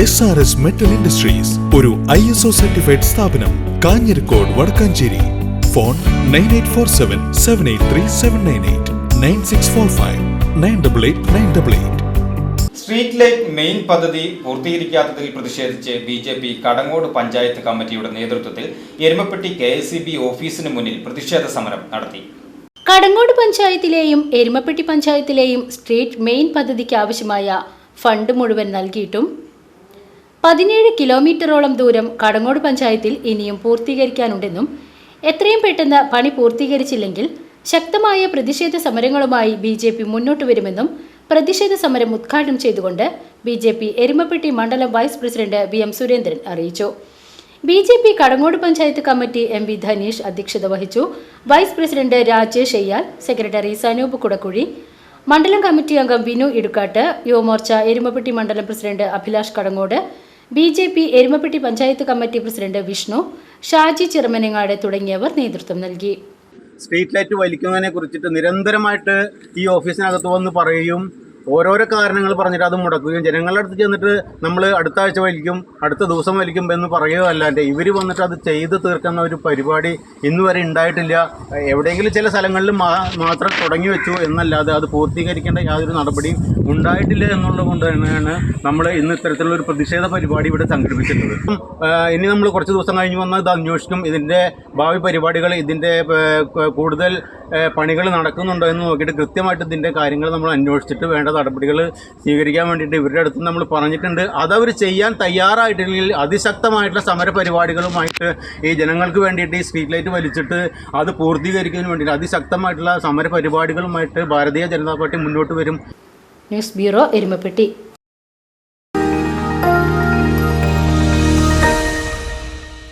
S R S metal industries ഒരു I S O certified സ്ഥാപനം Kanjirakode Vadakkanchery. Phone nine eight four seven seven eight three seven nine eight nine six four five nine double eight nine double eight street light main പദ്ധതി പൂർത്തീകരിക്കാത്തതിൽ പ്രതിഷേധിച്ച് B J P Kadangode panchayat കമ്മിറ്റിയുടെ നേതൃത്വത്തിൽ Erumapetty K S ഓഫീസിന് മുന്നിൽ പ്രതിഷേധ സമരം നടത്തി. കടങ്ങോട് പഞ്ചായത്തിലെയും എരുമപ്പെട്ടി പഞ്ചായത്തിലെയും സ്ട്രീറ്റ് മെയിൻ പദ്ധതിക്ക് ആവശ്യമായ ഫണ്ട് മുഴുവൻ നൽകിയിട്ടും പതിനേഴ് കിലോമീറ്ററോളം ദൂരം കടങ്ങോട് പഞ്ചായത്തിൽ ഇനിയും പൂർത്തീകരിക്കാനുണ്ടെന്നും എത്രയും പെട്ടെന്ന് പണി പൂർത്തീകരിച്ചില്ലെങ്കിൽ ശക്തമായ പ്രതിഷേധ സമരങ്ങളുമായി ബി ജെ പി മുന്നോട്ട് വരുമെന്നും പ്രതിഷേധ സമരം ഉദ്ഘാടനം ചെയ്തുകൊണ്ട് ബി ജെ പി എരുമപ്പെട്ടി മണ്ഡലം vice president V M Surendran അറിയിച്ചു. B J P Kadangode panchayat committee M V Dhaneesh അധ്യക്ഷത വഹിച്ചു. Vice president Rajesh Ayyal secretary Sanoop Kudakkuzhi മണ്ഡലം കമ്മിറ്റി അംഗം വിനു ഇടുക്കാട്ട് യുവമോർച്ച എരുമപ്പെട്ടി മണ്ഡലം president Abhilash Kadangode B J P Erumapetty panchayat committee president Vishnu Shaji Chiramanangad തുടങ്ങിയവർ നേതൃത്വം നൽകി. Street light വലിക്കുന്നതിനെ കുറിച്ചിട്ട് നിരന്തരമായിട്ട് ഈ ഓഫീസിനകത്ത് വന്ന് പറയുകയും ഓരോരോ കാരണങ്ങൾ പറഞ്ഞിട്ട് അത് മുടക്കുകയും ജനങ്ങളുടെ അടുത്ത് ചെന്നിട്ട് നമ്മൾ അടുത്ത ആഴ്ച വലിക്കും അടുത്ത ദിവസം വലിക്കും എന്ന് പറയുകയല്ലാണ്ട് ഇവർ വന്നിട്ട് അത് ചെയ്ത് തീർക്കുന്ന ഒരു പരിപാടി ഇന്ന് വരെ ഉണ്ടായിട്ടില്ല. എവിടെയെങ്കിലും ചില സ്ഥലങ്ങളിൽ മാത്രം തുടങ്ങി വെച്ചു എന്നല്ലാതെ അത് പൂർത്തീകരിക്കേണ്ട യാതൊരു നടപടിയും ഉണ്ടായിട്ടില്ല എന്നുള്ളത് കൊണ്ട് തന്നെയാണ് നമ്മൾ ഇന്ന് ഇത്തരത്തിലുള്ള ഒരു പ്രതിഷേധ പരിപാടി ഇവിടെ സംഘടിപ്പിച്ചിട്ടുള്ളത്. ഇനി നമ്മൾ കുറച്ച് ദിവസം കഴിഞ്ഞ് വന്നാൽ ഇത് അന്വേഷിക്കും. ഇതിന്റെ ഭാവി പരിപാടികൾ ഇതിന്റെ കൂടുതൽ പണികൾ നടക്കുന്നുണ്ടോ എന്ന് നോക്കിയിട്ട് കൃത്യമായിട്ട് ഇതിന്റെ കാര്യങ്ങൾ നമ്മൾ അന്വേഷിച്ചിട്ട് വേണ്ട നടപടികൾ സ്വീകരിക്കാൻ വേണ്ടിയിട്ട് ഇവരുടെ അടുത്ത് നമ്മൾ പറഞ്ഞിട്ടുണ്ട്. അതവർ ചെയ്യാൻ തയ്യാറായിട്ടില്ലെങ്കിൽ അതിശക്തമായിട്ടുള്ള സമര പരിപാടികളുമായിട്ട് ഈ ജനങ്ങൾക്ക് വേണ്ടിയിട്ട് ഈ സ്ട്രീറ്റ് ലൈറ്റ് വലിച്ചിട്ട് അത് പൂർത്തീകരിക്കുന്നതിന് വേണ്ടിയിട്ട് അതിശക്തമായിട്ടുള്ള സമര പരിപാടികളുമായിട്ട് ഭാരതീയ ജനതാ പാർട്ടി മുന്നോട്ട് വരും. News bureau Erumapetty.